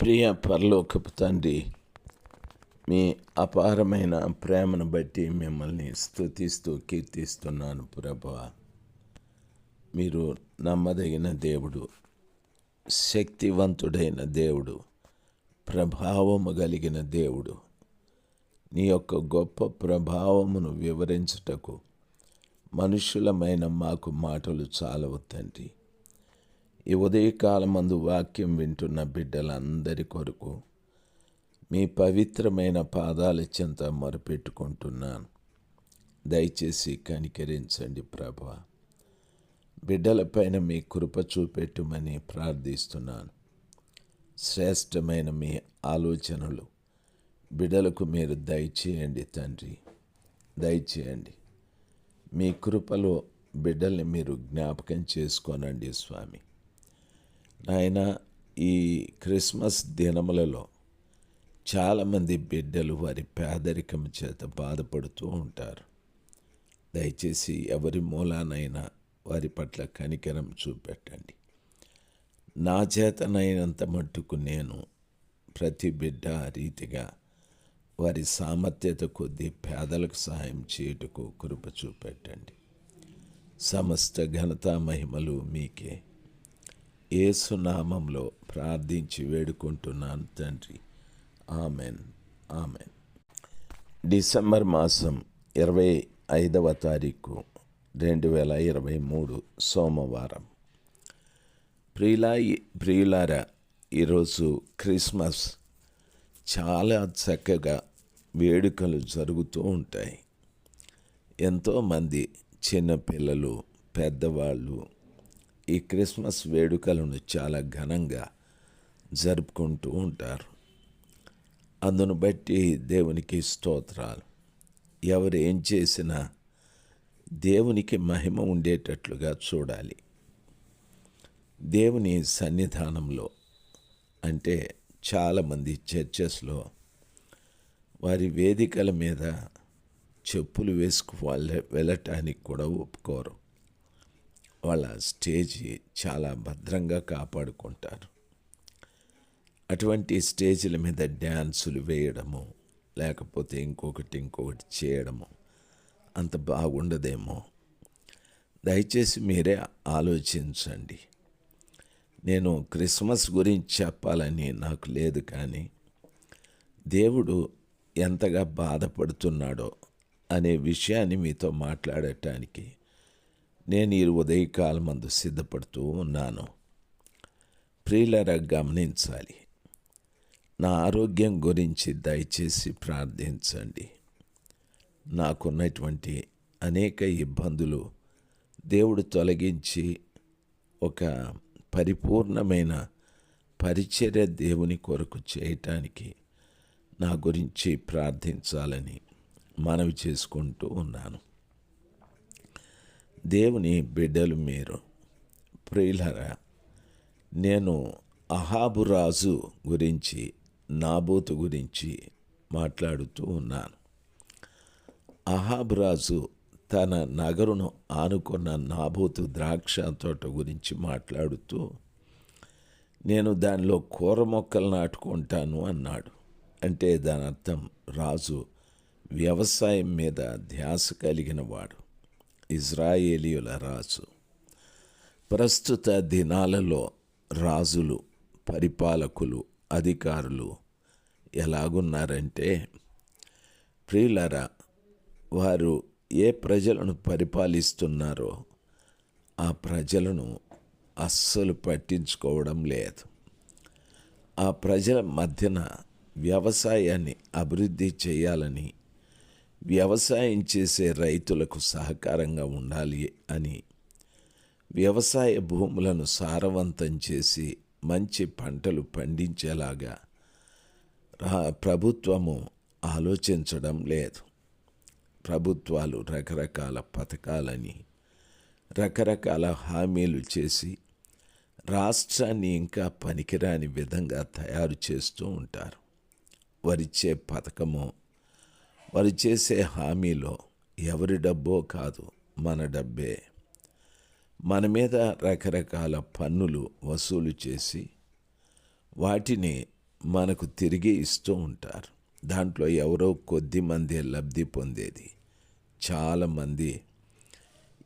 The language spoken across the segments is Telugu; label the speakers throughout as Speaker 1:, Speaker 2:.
Speaker 1: ప్రియ పరలోకపు తండ్రి మీ అపారమైన ప్రేమను బట్టి మిమ్మల్ని స్తుతిస్తూ కీర్తిస్తున్నాను ప్రభా. మీరు నమ్మదగిన దేవుడు శక్తివంతుడైన దేవుడు ప్రభావము కలిగిన దేవుడు. నీ యొక్క గొప్ప ప్రభావమును వివరించుటకు మనుషులమైన మాకు మాటలు చాలవు తండ్రి. ఈ ఉదయకాలమందు వాక్యం వింటున్న బిడ్డలందరి కొరకు మీ పవిత్రమైన పాదాల చెంత మొరపెట్టుకుంటున్నాను. దయచేసి కనికరించండి ప్రభా. బిడ్డలపైన మీ కృప చూపెట్టుమని ప్రార్థిస్తున్నాను. శ్రేష్టమైన మీ ఆలోచనలు బిడ్డలకు మీరు దయచేయండి తండ్రి. దయచేయండి. మీ కృపలో బిడ్డల్ని మీరు జ్ఞాపకం చేసుకోనండి స్వామి. నాయన ఈ క్రిస్మస్ దినములలో చాలామంది బిడ్డలు వారి పేదరికం చేత బాధపడుతూ ఉంటారు. దయచేసి ఎవరి మూలానైనా వారి పట్ల కనికరం చూపెట్టండి. నా చేతనైనంత మట్టుకు నేను ప్రతి బిడ్డ రీతిగా వారి సామర్థ్యత కొద్దీ పేదలకు సహాయం చేయుటకు కృప చూపెట్టండి. సమస్త ఘనత మహిమలు మీకే. ఏసునామంలో ప్రార్థించి వేడుకుంటున్నాను తండ్రి. ఆమెన్. ఆమెన్. డిసెంబర్ మాసం ఇరవై ఐదవ తారీఖు రెండు వేల ఇరవై మూడు సోమవారం. ప్రియులా ప్రియులారా ఈరోజు క్రిస్మస్ చాలా చక్కగా వేడుకలు జరుగుతూ ఉంటాయి. ఎంతోమంది చిన్నపిల్లలు పెద్దవాళ్ళు ఈ క్రిస్మస్ వేడుకలను చాలా ఘనంగా జరుపుకుంటూ ఉంటారు. అందును బట్టి దేవునికి స్తోత్రాలు. ఎవరు ఏం చేసినా దేవునికి మహిమ ఉండేటట్లుగా చూడాలి. దేవుని సన్నిధానంలో అంటే చాలామంది చర్చెస్లో వారి వేదికల మీద చెప్పులు వేసుకు వాళ్ళ వెళ్ళటానికి కూడా ఒప్పుకోరు. వాళ్ళ స్టేజి చాలా భద్రంగా కాపాడుకుంటారు. అటువంటి స్టేజీల మీద డ్యాన్సులు వేయడము లేకపోతే ఇంకొకటి ఇంకొకటి చేయడము అంత బాగుండదేమో. దయచేసి మీరే ఆలోచించండి. నేను క్రిస్మస్ గురించి చెప్పాలని నాకు లేదు కానీ దేవుడు ఎంతగా బాధపడుతున్నాడో అనే విషయాన్ని మీతో మాట్లాడటానికి నేను ఈ ఉదయకాలం మందు సిద్ధపడుతూ ఉన్నాను. ప్రియులరా గమనించాలి. నా ఆరోగ్యం గురించి దయచేసి ప్రార్థించండి. నాకున్నటువంటి అనేక ఇబ్బందులు దేవుడు తొలగించి ఒక పరిపూర్ణమైన పరిచర్య దేవుని కొరకు చేయటానికి నా గురించి ప్రార్థించాలని మనవి చేసుకుంటూ ఉన్నాను. దేవుని బిడ్డలు మీరు. ప్రియులరా నేను అహాబు రాజు గురించి నాబోతు గురించి మాట్లాడుతూ ఉన్నాను. అహాబు రాజు తన నగరును ఆనుకున్న నాబోతు ద్రాక్ష తోట గురించి మాట్లాడుతూ నేను దానిలో కూర మొక్కలు నాటుకుంటాను అన్నాడు. అంటే దాని అర్థం రాజు వ్యవసాయం మీద ధ్యాస కలిగిన వాడు. ఇజ్రాయేలీయుల రాజు. ప్రస్తుత దినాలలో రాజులు పరిపాలకులు అధికారులు ఎలాగున్నారంటే ప్రియులరా వారు ఏ ప్రజలను పరిపాలిస్తున్నారో ఆ ప్రజలను అస్సలు పట్టించుకోవడం లేదు. ఆ ప్రజల మధ్యన వ్యవసాయాన్ని అభివృద్ధి చేయాలని వ్యవసాయం చేసే రైతులకు సహకారంగా ఉండాలి అని వ్యవసాయ భూములను సారవంతం చేసి మంచి పంటలు పండించేలాగా ప్రభుత్వము ఆలోచించడం లేదు. ప్రభుత్వాలు రకరకాల పథకాలని రకరకాల హామీలు చేసి రాష్ట్రాన్ని ఇంకా పనికిరాని విధంగా తయారు చేస్తూ ఉంటారు. వారిచ్చే పథకము వారు చేసే హామీలో ఎవరి డబ్బో కాదు మన డబ్బే. మన మీద రకరకాల పన్నులు వసూలు చేసి వాటిని మనకు తిరిగి ఇస్తూ ఉంటారు. దాంట్లో ఎవరో కొద్ది మంది లబ్ధి పొందేది. చాలామంది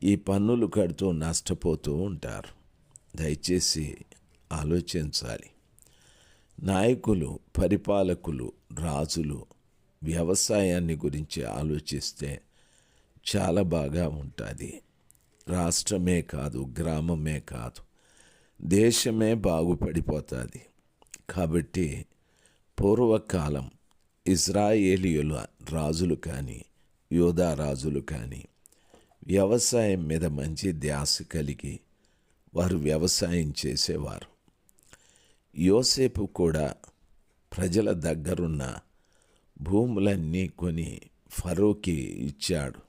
Speaker 1: ఈ పన్నులు కడుతూ నష్టపోతూ ఉంటారు. దయచేసి ఆలోచించాలి. నాయకులు పరిపాలకులు రాజులు వ్యవసాయాన్ని గురించి ఆలోచిస్తే చాలా బాగా ఉంటుంది. రాష్ట్రమే కాదు గ్రామమే కాదు దేశమే బాగుపడిపోతుంది. కాబట్టి పూర్వకాలం ఇజ్రాయేలీయుల రాజులు కానీ యోధా రాజులు కానీ వ్యవసాయం మీద మంచి ధ్యాస కలిగి వారు వ్యవసాయం చేసేవారు. యోసేపు కూడా ప్రజల దగ్గరున్న భూములన్నీ కొని ఫరోకి ఇచ్చాడు.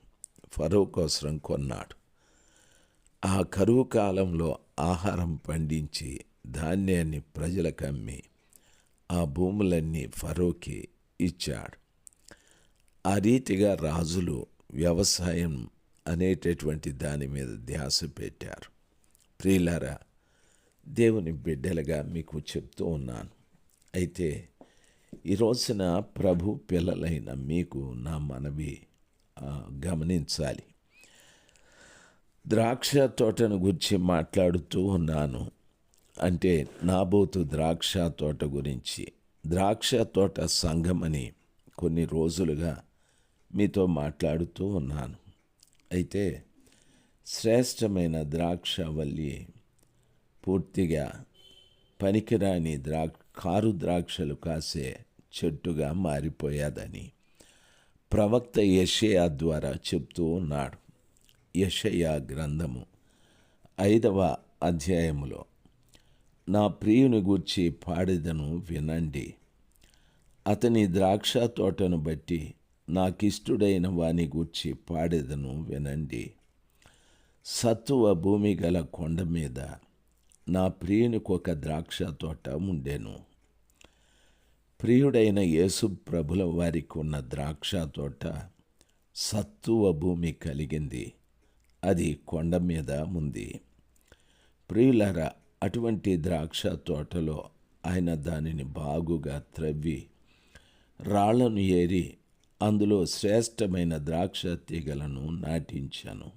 Speaker 1: ఫరో కోసం కొన్నాడు. ఆ కరువు కాలంలో ఆహారం పండించి ధాన్యాన్ని ప్రజలకు అమ్మి ఆ భూములన్నీ ఫరోకి ఇచ్చాడు. ఆ రీతిగా రాజులు వ్యవసాయం అనేటటువంటి దాని మీద ధ్యాస పెట్టారు. ప్రియులారా దేవుని బిడ్డలుగా మీకు చెప్తూ ఉన్నాను. అయితే ఈ రోజున ప్రభు పిల్లలైన మీకు నా మనవి గమనించాలి. ద్రాక్ష తోటను గురించి మాట్లాడుతూ ఉన్నాను. అంటే నాబోతు ద్రాక్ష తోట గురించి. ద్రాక్ష తోట సంఘం అని కొన్ని రోజులుగా మీతో మాట్లాడుతూ ఉన్నాను. అయితే శ్రేష్టమైన ద్రాక్షవల్లి పూర్తిగా పనికిరాని ద్రాక్ష కారు ద్రాక్షలు కాసే చెట్టుగా మారిపోయాదని ప్రవక్త యషయా ద్వారా చెప్తూ ఉన్నాడు. యషయా గ్రంథము ఐదవ అధ్యాయములో నా ప్రియుని గూర్చి పాడేదను వినండి. అతని ద్రాక్ష తోటను బట్టి నాకిష్టుడైన వాని గూర్చి పాడేదను వినండి. సత్తువ భూమి గల కొండ మీద నా ప్రియునికి ఒక ద్రాక్ష తోట ఉండెను. ప్రియుడైన యేసు ప్రభుల వారికి ఉన్న ద్రాక్ష తోట సత్తువ భూమి కలిగింది. అది కొండ మీద ఉంది. ప్రియులర అటువంటి ద్రాక్ష తోటలో ఆయన దానిని బాగుగా త్రవ్వి రాళ్ళను ఏరి అందులో శ్రేష్టమైన ద్రాక్ష తీగలను నాటించాను.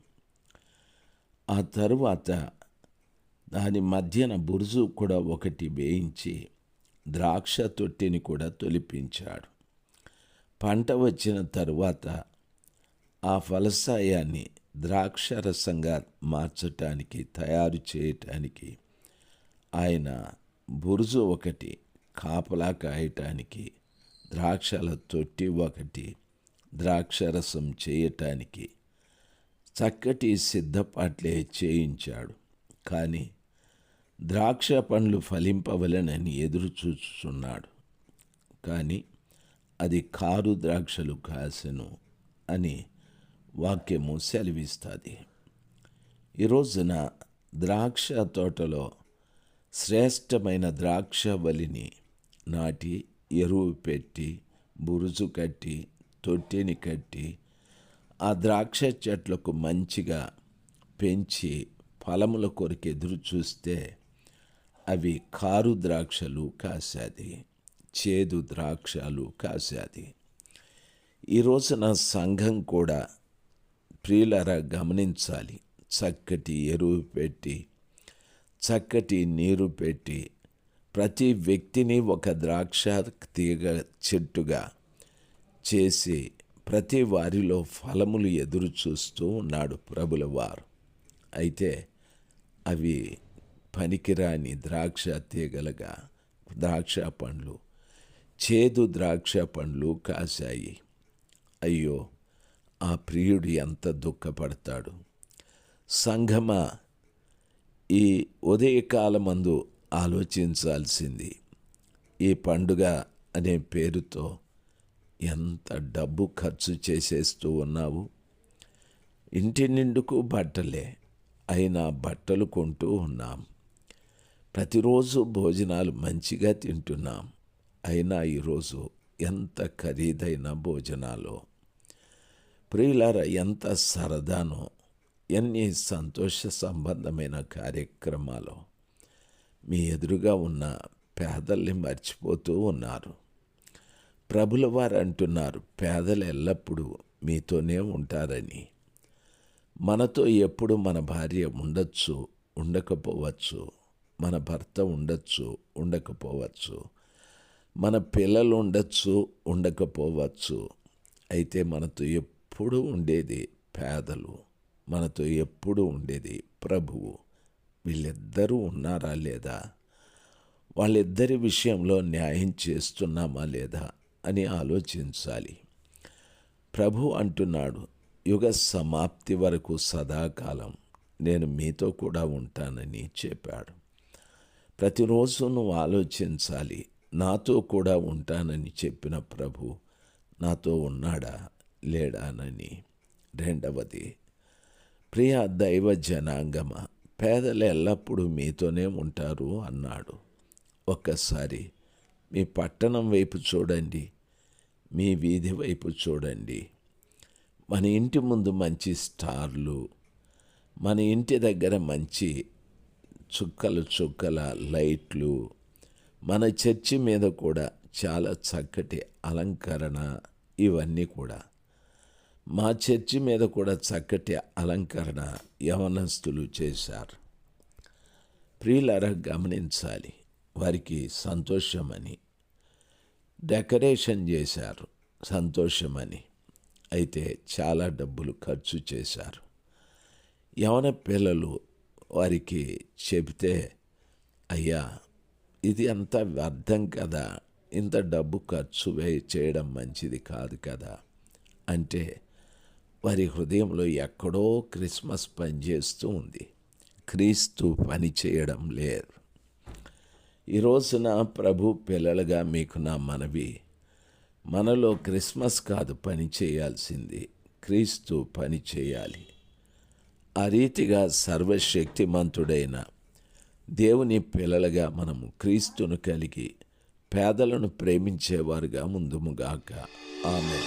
Speaker 1: ఆ తరువాత దాని మధ్యన బురుజు కూడా ఒకటి వేయించి ద్రాక్ష తొట్టిని కూడా తొలిపించాడు. పంట వచ్చిన తరువాత ఆ ఫలసాయాన్ని ద్రాక్షరసంగా మార్చటానికి తయారు చేయటానికి ఆయన బురుజు ఒకటి కాపలా కాయటానికి ద్రాక్షల తొట్టి ఒకటి ద్రాక్షరసం చేయటానికి చక్కటి సిద్ధపాట్లే చేయించాడు. కానీ ద్రాక్ష పండ్లు ఫలింపవలనని ఎదురు చూస్తున్నాడు కానీ అది కారు ద్రాక్షలు కాసెను అని వాక్యము సెలవిస్తుంది. ఈ రోజున ద్రాక్ష తోటలో శ్రేష్టమైన ద్రాక్ష వలిని నాటి ఎరువు పెట్టి బురుజు కట్టి తొట్టిని కట్టి ఆ ద్రాక్ష చెట్లకు మంచిగా పెంచి ఫలముల కొరకు ఎదురు చూస్తే అవి కారు ద్రాక్షలు కాశాది చేదు ద్రాక్షలు కాశాది. ఈ రోజున సంఘం కూడా ప్రియులరా గమనించాలి. చక్కటి ఎరువు పెట్టి చక్కటి నీరు పెట్టి ప్రతి వ్యక్తిని ఒక ద్రాక్ష తీగ చెట్టుగా చేసి ప్రతి వారిలో ఫలములు ఎదురు చూస్తూ ఉన్నాడు ప్రభుల వారు అయితే అవి పనికిరాని ద్రాక్ష తీగలగా ద్రాక్ష పండ్లు చేదు ద్రాక్ష పండ్లు కాశాయి. అయ్యో ఆ ప్రియుడు ఎంత దుఃఖపడతాడు. సంఘమ ఈ ఉదయకాలమందు ఆలోచించాల్సింది. ఈ పండుగ అనే పేరుతో ఎంత డబ్బు ఖర్చు చేసేస్తూ ఉన్నావు? ఇంటి నిండుకు బట్టలే అయినా బట్టలు కొంటూ ఉన్నాం. ప్రతిరోజు భోజనాలు మంచిగా తింటున్నాం. అయినా ఈరోజు ఎంత ఖరీదైన భోజనాలు. ప్రియులార ఎంత సరదానో ఎన్ని సంతోష సంబంధమైన కార్యక్రమాలు మీ ఎదురుగా ఉన్న పేదల్ని మర్చిపోతూ ఉన్నారు. ప్రభుల వారు అంటున్నారు పేదలు ఎల్లప్పుడూ మీతోనే ఉంటారని. మనతో ఎప్పుడు మన భార్య ఉండొచ్చు ఉండకపోవచ్చు మన భర్త ఉండొచ్చు ఉండకపోవచ్చు. మన పిల్లలు ఉండొచ్చు ఉండకపోవచ్చు. అయితే మనతో ఎప్పుడు ఉండేది పేదలు మనతో ఎప్పుడు ఉండేది ప్రభువు. వీళ్ళిద్దరూ ఉన్నారా లేదా? వాళ్ళిద్దరి విషయంలో న్యాయం చేస్తున్నామా లేదా అని ఆలోచించాలి. ప్రభు అంటున్నాడు యుగ సమాప్తి వరకు సదాకాలం నేను మీతో కూడా ఉంటానని చెప్పాడు. ప్రతిరోజు నువ్వు ఆలోచించాలి. నాతో కూడా ఉంటానని చెప్పిన ప్రభు నాతో ఉన్నాడా? లేడానని. రెండవది ప్రియ దైవ జనాంగమ? పేదలు ఎల్లప్పుడూ మీతోనే ఉంటారు అన్నాడు. ఒక్కసారి మీ పట్టణం వైపు చూడండి. మీ వీధి వైపు చూడండి. మన ఇంటి ముందు మంచి స్టార్లు మన ఇంటి దగ్గర మంచి చుక్కలు చుక్కల లైట్లు మన చర్చి మీద కూడా చాలా చక్కటి అలంకరణ ఇవన్నీ కూడా. మా చర్చి మీద కూడా చక్కటి అలంకరణ యవనస్తులు చేశారు. ప్రియులర గమనించాలి వారికి సంతోషమని. డెకరేషన్ చేశారు సంతోషమని. అయితే చాలా డబ్బులు ఖర్చు చేశారు. యవన పిల్లలు వారికి చెబితే అయ్యా ఇది అంత వ్యర్థం కదా. ఇంత డబ్బు ఖర్చు వే చేయడం మంచిది కాదు కదా. అంటే వారి హృదయంలో ఎక్కడో క్రిస్మస్ పనిచేస్తూ ఉంది. క్రీస్తు పని చేయడం లేదు. ఈ రోజున ప్రభు పిల్లలుగా మీకు నా మనవి మనలో క్రిస్మస్ కాదు పని చేయాల్సింది. క్రీస్తు పని చేయాలి. ఆ రీతిగా సర్వశక్తిమంతుడైన దేవుని పిల్లలుగా మనం క్రీస్తును కలిగి పేదలను ప్రేమించేవారుగా ముందుముగాక ఆమె